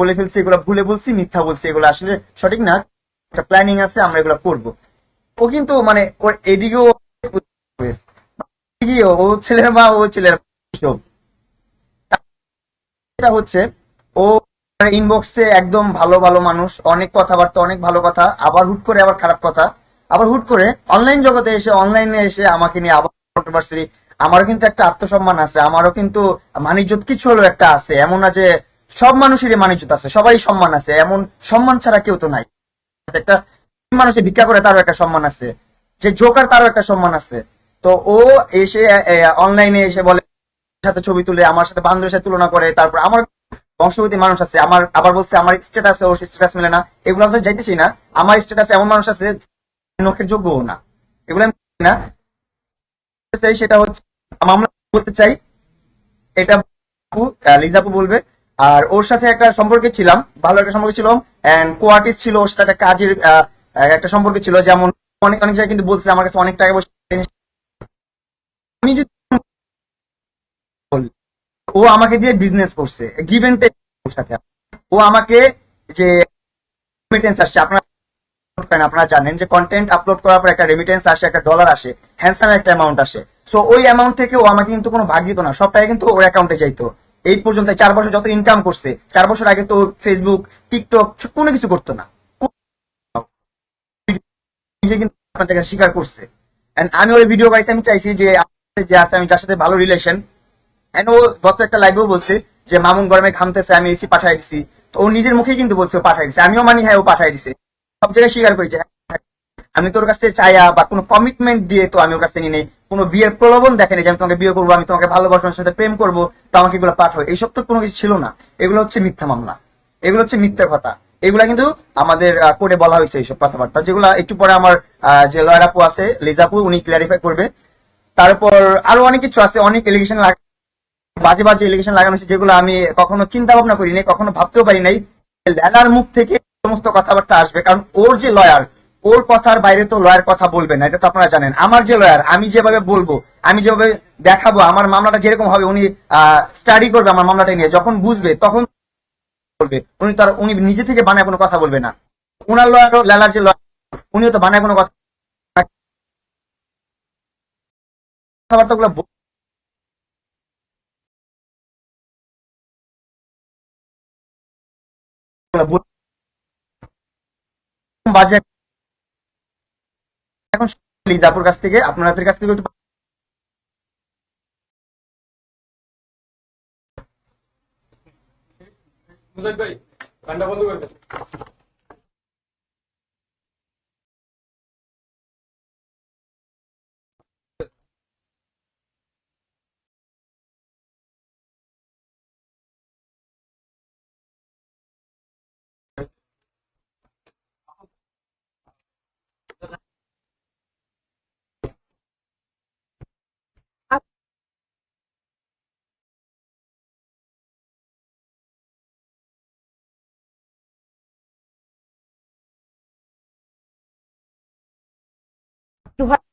বলে ফেলছি, এগুলো ভুলে বলছি, মিথ্যা বলছি, এগুলো আসলে সঠিক না। একটা প্ল্যানিং আছে, আমরা এগুলো করব। ও কিন্তু মানে ওর এদিকেও ও ছেলের মা, ও ছেলের এটা হচ্ছে, ও ইনবক্সে একদম ভালো ভালো মানুষ, অনেক কথাবার্তা, অনেক ভালো কথা, আবার হুট করে আবার খারাপ কথা, আবার হুট করে অনলাইন জগতে এসে অনলাইনে এসে আমাকে নিয়ে আবার কন্ট্রোভার্সি আমারও কিন্তু একটা আত্মসম্মান আছে, আমারও কিন্তু মানিজ্যত কিছু হলো একটা আছে, এমন না যে সব মানুষেরই মানিজ্যত আছে, সবারই সম্মান আছে, এমন সম্মান ছাড়া কেউ তো নাই। একটা মানুষের ভিক্ষা করে তারও একটা সম্মান আছে, যে জোকার তারও একটা সম্মান আছে। তো ও এসে অনলাইনে এসে বলে সাথে ছবি তুলে, আমার সাথে বান্ধবের সাথে তুলনা করে, তারপর আমার বংশগতি মানুষ আছে, আমার আবার বলছে, আমার স্ট্যাটাস ওর স্ট্যাটাস মেলে না। এগুলো আমি যাইতেছি না। আমার স্ট্যাটাস এমন মানুষ আছে নখের যোগ্যও না। এগুলো আমি না। সেটা হচ্ছে আমরা বলতে চাই, এটা লিজাপু বলবে আর ওর সাথে একটা সম্পর্কে ছিলাম, ভালো একটা সম্পর্ক ছিল এন্ড কো আর্টিস্ট ছিল, ওর সাথে একটা কাজের একটা সম্পর্ক ছিল, যেমন অনেক অনেক জায়গায় কিন্তু বলছে আমার কাছে অনেক টাকা পয়সা আমি যদি ও আমাকে দিয়ে বিজনেস করছে গিভ এন্ড টেক ওর সাথে। ও আমাকে যে রেমিটেন্স আসছে, আপনারা আপনারা জানেন যে কন্টেন্ট আপলোড করার পর একটা রেমিটেন্স আসে, একটা ডলার আসে হ্যান্ডসাম একটা অ্যামাউন্ট আসে। সো ওই অ্যামাউন্ট থেকে ও আমাকে কিন্তু কোনো ভাগ দিত না সব টাকা কিন্তু ওর অ্যাকাউন্টে যাইতো। এই পর্যন্ত চার বছর যত ইনকাম করছে, চার বছর আগে তো ফেসবুক টিকটক কোনো কিছু করতো না। স্বীকার করছে। আমি ওই ভিডিও গাইছি আমি চাইছি যে যে আছে, আমি যার সাথে ভালো রিলেশন ও গত একটা লাইভেও বলছে যে, মামুন গরমে ঘামতেছে, আমি এসি পাঠাই দিছি। তো ও নিজের মুখেই কিন্তু বলছে ও পাঠাই দিছে। আমিও মানি হ্যাঁ ও পাঠাই দিছে। সব জায়গায় স্বীকার করেছে। আমি তোর কাছ থেকে চাইয়া বা কোনো কমিটমেন্ট দিয়ে তো আমি ওর কাছ থেকে নিই কোনো বিয়ের প্রলোভন দেখেনি যে আমি তোমাকে বিয়ে করব, আমি তোমাকে ভালোবাসার সাথে প্রেম করব, তো আমাকে এগুলো পাঠাও। এইসব তো কোনো কিছু ছিল না। এগুলো হচ্ছে মিথ্যা মামলা। এগুলো হচ্ছে মিথ্যা কথা। এগুলা কিন্তু আমাদের কোর্টে বলা হয়েছে এইসব কথাবার্তা। যেগুলো একটু পরে আমার যে লয়ার আপু আছে, লিজাপু, উনি ক্লিয়ারিফাই করবে। তারপর আরও অনেক কিছু আছে, অনেক এলিগেশন বাজে বাজে এলিগেশন লাগানো হয়েছে, যেগুলো আমি কখনো চিন্তা ভাবনা করি নাই, কখনো ভাবতেও পারি নাই। ল্যালার মুখ থেকে সমস্ত কথাবার্তা আসবে। কারণ ওর যে লয়ার ওর কথার বাইরে তো লয়ার কথা বলবে না, এটা তো আপনারা জানেন। আমার যে লয়ার আমি যেভাবে বলব, আমি যেভাবে দেখাবো, আমার মামলাটা যেরকম হবে, উনি স্টাডি করবে আমার মামলাটা নিয়ে, যখন বুঝবে, তখন বলবে। উনি তার, উনি নিজে থেকে বানায় কোনো কথা বলবে না। উনার লয়ার ল্যালার যে লয়ার উনিও তো বানায় কোনো কথা কথাবার্তা গুলো বাজে এখন লিজাপুর কাছ থেকে আপনাদের কাছ থেকে ভাই বন্ধ করে দেন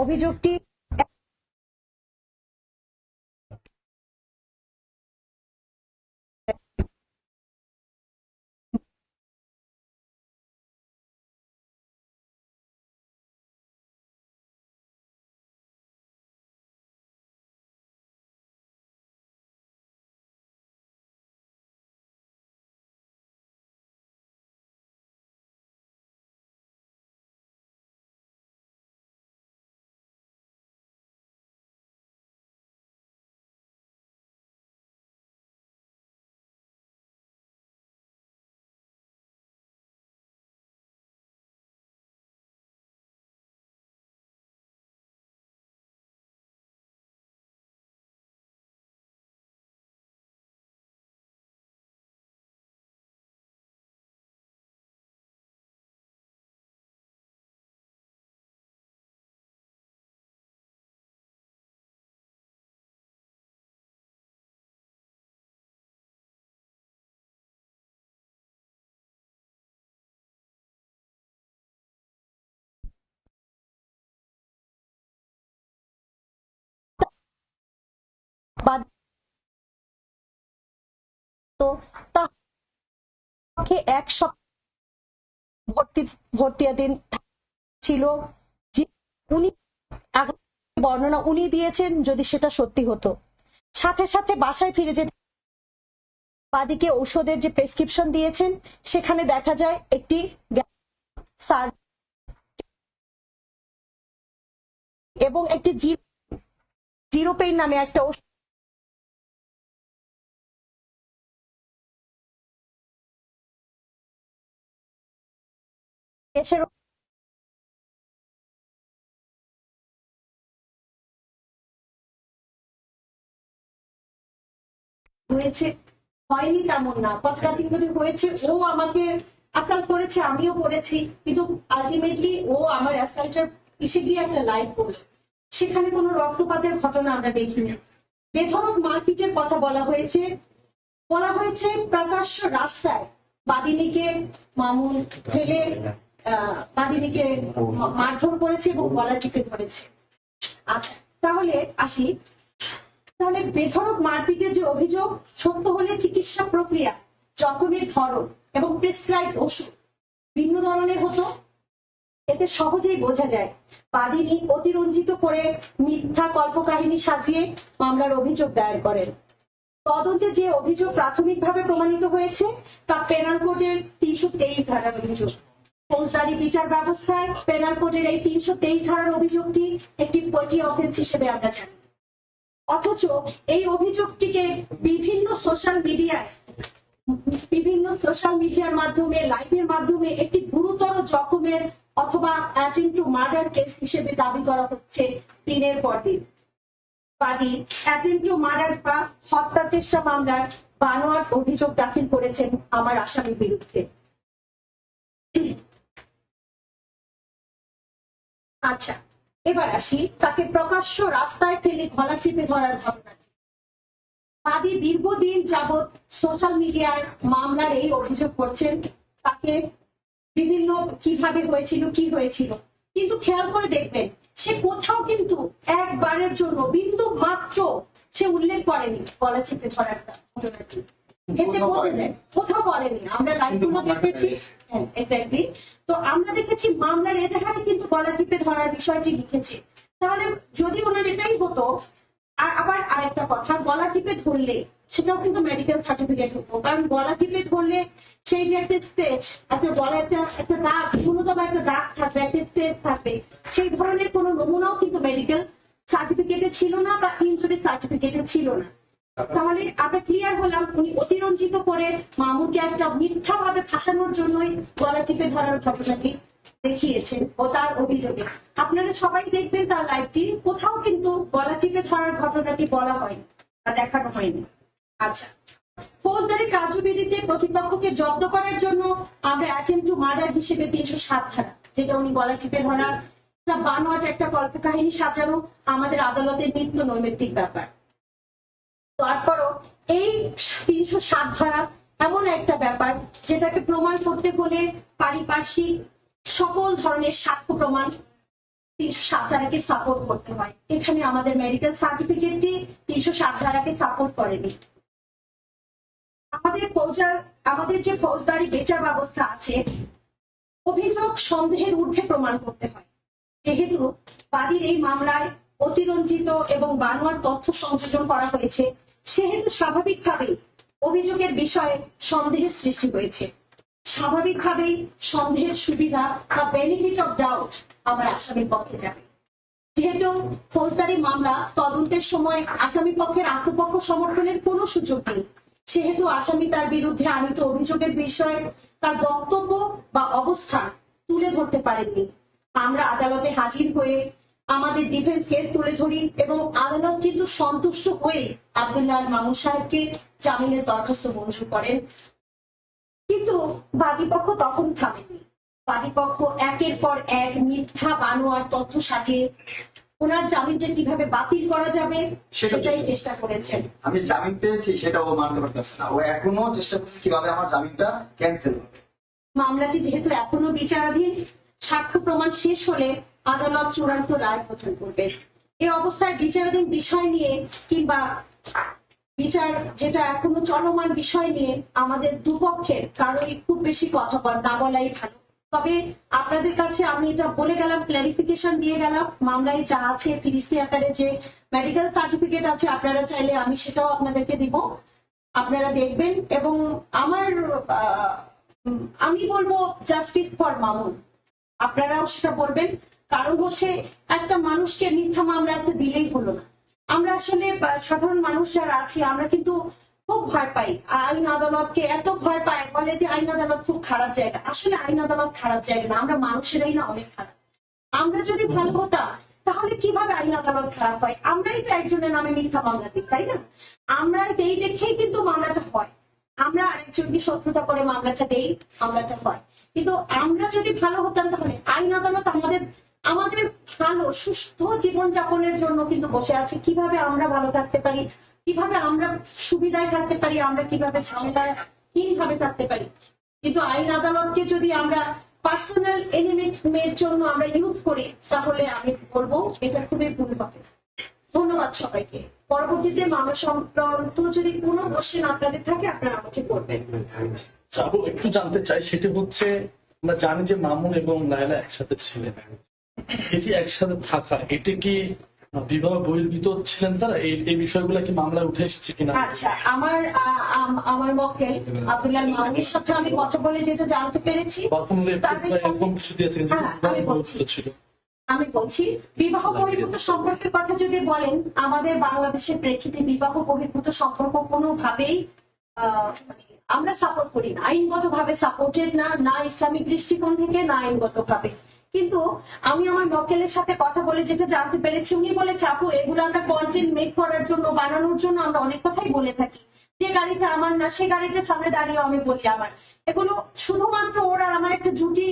অভিযোগটি তো তাকে এক সপ্তাহ ভর্তি, ভর্তিয়াধীন ছিল যে উনি বর্ণনা উনি দিয়েছেন যদি সেটা সত্যি হতো। সাথে সাথে বাসায় ফিরে যেতে বাদিকে ঔষধের যে প্রেসক্রিপশন দিয়েছেন, সেখানে দেখা যায় একটি এবং একটি জিরো জিরো পেইন নামে একটা ওষুধ গ্যাসের হয়েছে, হয়নি তেমন না। হয়েছে, ও আমাকে করেছে, আমিও করেছি, কিন্তু আলটিমেটলি ও আমার গিয়ে একটা লাইভ করল। সেখানে কোনো রক্তপাতের ঘটনা আমরা দেখিনি। বেধরক মারপিটের কথা বলা হয়েছে। বলা হয়েছে, প্রকাশ্য রাস্তায় বাদিনীকে মামুন ফেলে আহ, বাদিনীকে মারধর করেছে এবং গলা টিপে ধরেছে। আচ্ছা তাহলে আসি। তাহলে বেধড়ক মারপিটের যে অভিযোগ সত্য হলে চিকিৎসা প্রক্রিয়া জখমের ধরন এবং প্রেসক্রাইব ওষুধ ভিন্ন ধরনের হতো। এতে সহজেই বোঝা যায় বাদিনী অতিরঞ্জিত করে মিথ্যা কল্পকাহিনী সাজিয়ে মামলার অভিযোগ দায়ের করেন তদন্তে যে অভিযোগ প্রাথমিকভাবে প্রমাণিত হয়েছে তা পেনাল কোডের তিনশো তেইশ ধারার অভিযোগ। ফৌজদারি বিচার ব্যবস্থায় পেনাল কোডের এই তিনশো তেইশ ধারার অভিযোগটি একটি পটি অফেন্স হিসেবে আমরা জানি। অথচ এই অভিযোগটিকে বিভিন্ন সোশ্যাল মিডিয়ায় বিভিন্ন সোশ্যাল মিডিয়ার মাধ্যমে লাইভের মাধ্যমে একটি গুরুতর জখমের অথবা অ্যাটেম্প টু মার্ডার কেস হিসেবে দাবি করা হচ্ছে দিনের পর দিন। বাদী অ্যাটেম্প টু মার্ডার বা হত্যা চেষ্টা মামলার বানোয়াট অভিযোগ দাখিল করেছেন আমার আসামির বিরুদ্ধে। আচ্ছা এবার আসি তাকে প্রকাশ্য রাস্তায় ফেলে গলা চেপে ধরার ঘটনাটি বাদী দীর্ঘদিন যাবৎ সোশ্যাল মিডিয়ায় মামলার এই অভিযোগ করছেন। তাকে বিভিন্ন কীভাবে হয়েছিল, কি হয়েছিল? কিন্তু খেয়াল করে দেখবেন, সে কোথাও কিন্তু একবারের জন্য বিন্দু মাত্র সে উল্লেখ করেনি গলা চেপে ধরার ঘটনাটি। এতে বোঝা যায় কোথাও বলেনি আমরা লাইভগুলো দেখেছি। এক্স্যাক্টলি তো আমরা দেখেছি মামলার এজাহারে কিন্তু গলা টিপে ধরার বিষয়টি লিখেছে। তাহলে যদি ওনার এটাই হতো আর আবার আরেকটা কথা গলা টিপে ধরলে সেটাও কিন্তু মেডিকেল সার্টিফিকেট হতো। কারণ গলা টিপে ধরলে সেই যে একটা স্টেজ একটা গলা একটা একটা দাগ ন্যূনতম একটা দাগ থাকবে একটা স্টেজ থাকবে সেই ধরনের কোনো নমুনাও কিন্তু মেডিকেল সার্টিফিকেটে ছিল না বা ইনজুরি সার্টিফিকেটে ছিল না। তাহলে আমরা ক্লিয়ার হলাম উনি অতিরঞ্জিত করে মামুনকে একটা মিথ্যা ভাবে ফাঁসানোর জন্যই গলা টিপে ধরার ঘটনাটি দেখিয়েছেন ও তার অভিযোগে। আপনারা সবাই দেখবেন তার লাইভটি কোথাও কিন্তু গলা টিপে ধরার ঘটনাটি বলা হয়নি বা দেখানো হয়নি। আচ্ছা ফৌজদারি কার্যবিধিতে প্রতিপক্ষকে জব্দ করার জন্য আমরা অ্যাটেম্প টু মার্ডার হিসেবে তিনশো সাত ধারা, যেটা উনি গলা টিপে ধরার বানোয়াট একটা কল্পকাহিনী সাজানো আমাদের আদালতের নিত্য নৈমিত্তিক ব্যাপার। তারপরও এই তিনশো সাত ধারা এমন একটা ব্যাপার যেটাকে প্রমাণ করতে হলে পারিপার্শ্বিক সকল ধরনের সাক্ষ্য প্রমাণ তিনশো সাত ধারাকে সাপোর্ট করতে হয়। এখানে আমাদের মেডিকেল সার্টিফিকেটটি তিনশো সাত ধারাকে সাপোর্ট করেনি। আমাদের ফৌজার আমাদের যে ফৌজদারি বেচার ব্যবস্থা আছে, অভিযোগ সন্দেহের ঊর্ধ্বে প্রমাণ করতে হয়। যেহেতু বাদীর এই মামলায় অতিরঞ্জিত এবং বানোয়ার তথ্য সংযোজন করা হয়েছে সেহেতু স্বাভাবিকভাবেই অভিযোগের বিষয়ে সন্দেহের সৃষ্টি হয়েছে। স্বাভাবিকভাবেই সন্দেহের সুবিধা বা বেনিফিট অফ ডাউট আমার আসামির পক্ষে যাবে। যেহেতু ফৌজদারি মামলা তদন্তের সময় আসামি পক্ষের আত্মপক্ষ সমর্থনের কোনো সুযোগ নেই, সেহেতু আসামি তার বিরুদ্ধে আনিত অভিযোগের বিষয়ে তার বক্তব্য বা অবস্থান তুলে ধরতে পারেননি। আমরা আদালতে হাজির হয়ে আমাদের ডিফেন্স কেস তুলে ধরি এবং আদালত কিন্তু সন্তুষ্ট হয়ে আব্দুল্লাহ মামুন সাহেবকে জামিনের দরখাস্ত মঞ্জুর করেন। কিন্তু বাদীপক্ষ তখন থামেনি। বাদীপক্ষ একের পর এক মিথ্যা বানোয়ার তথ্য সাজিয়ে ওনার জামিনটা কীভাবে বাতিল করা যাবে সেটা সেটাই চেষ্টা চেষ্টা করেছেন। আমি জামিন পেয়েছি সেটা ও মানতে পারতেছে না। ও এখনও চেষ্টা করছে কীভাবে আমার জামিনটা ক্যান্সেল হবে। মামলাটি যেহেতু এখনও বিচারাধীন সাক্ষ্য প্রমাণ শেষ হলে আদালত চূড়ান্ত রায় প্রদান করবে। এই অবস্থায় বিচারাধীন বিষয় নিয়ে কিংবা বিচার যেটা এখনও চলমান বিষয় নিয়ে আমাদের দুপক্ষের কারোই খুব বেশি কথা না বলাই ভালো। তবে আপনাদের কাছে আমি এটা বলে গেলাম ক্লারিফিকেশন দিয়ে গেলাম। মামলায় যা আছে, ফিরিস্তি আকারে যে মেডিকেল সার্টিফিকেট আছে, আপনারা চাইলে আমি সেটাও আপনাদেরকে দিব। আপনারা দেখবেন এবং আমার আমি বলব জাস্টিস ফর মামুন আপনারাও সেটা বলবেন। কারণ হচ্ছে একটা মানুষকে মিথ্যা মামলা একটা দিলেই হলো না। আমরা আসলে সাধারণ মানুষ যারা আছি, আমরা কিন্তু খুব ভয় পাই। আইন আদালতকে এত ভয় পাই, বলে যে আইন আদালত খুব খারাপ জায়গা। আসলে আইন আদালত খারাপ জায়গা না, আমরা মানুষেরাই না অনেক খারাপ। আমরা যদি ভালো হতাম, তাহলে কীভাবে আইন আদালত খারাপ হয়? আমরাই তো একজনের নামে মিথ্যা মামলা দিই, তাই না? আমরা এই দেখেই কিন্তু মামলাটা হয়। আমরা আরেকজনকে শত্রুতা করে মামলাটা দেই, মামলাটা হয়। কিন্তু আমরা যদি ভালো হতাম, তাহলে আইন আদালত আমাদের আমাদের ভালো সুস্থ জীবন যাপনের জন্য কিন্তু বসে আছে। কীভাবে আমরা ভালো থাকতে পারি? কীভাবে আমরা সুবিধায় থাকতে পারি? আমরা কীভাবে ঝামেলায় ভাবে থাকতে পারি? কিন্তু আইন আদালতকে যদি আমরা পার্সোনাল এলিমেন্টের জন্য আমরা ইউজ করি, তাহলে আমি বলব এটা খুবই ভুল হবে। ধন্যবাদ সবাইকে। পরবর্তীতে মামলা সংক্রান্ত যদি কোনো কোশ্চেন আপনাদের থাকে, আপনারা আমাকে করবেন যাব একটু জানতে চাই, সেটা হচ্ছে আমরা জানি যে মামুন এবং লায়লা একসাথে ছিলেন। এই যে একসাথে থাকা এটা কি বিবাহ বহির্ভূত ছিলেন তারা? এই বিষয়গুলো কি মামলায় উঠে এসেছে কিনা? আচ্ছা আমার আমার মক্কেল আব্দুল্লাহ মামুনের সাথে আমি কথা বলে যেটা জানতে পেরেছি এরকম কিছু দিয়েছেন হ্যাঁ, আমি বলছি। আমি বলছি বিবাহ বহির্ভূত সম্পর্কের কথা যদি বলেন আমাদের বাংলাদেশের প্রেক্ষিতে বিবাহ বহির্ভূত সম্পর্ক কোনোভাবেই আহ, মানে আমরা সাপোর্ট করি না। আইনগত ভাবে সাপোর্টেড না না ইসলামিক দৃষ্টিকোণ থেকে না আইনগত ভাবে কিন্তু আমি আমার মক্কেলের সাথে কথা বলে যেটা জানতে পেরেছি, উনি বলেছে, আপু, এগুলো আমরা কন্টেন্ট মেক করার জন্য, বানানোর জন্য আমরা অনেক কথাই বলে থাকি। যে গাড়িটা আমার না, সে গাড়িটার সামনে দাঁড়িয়ে আমি বলি আমার। এগুলো শুধুমাত্র ওর আর আমার একটা জুটি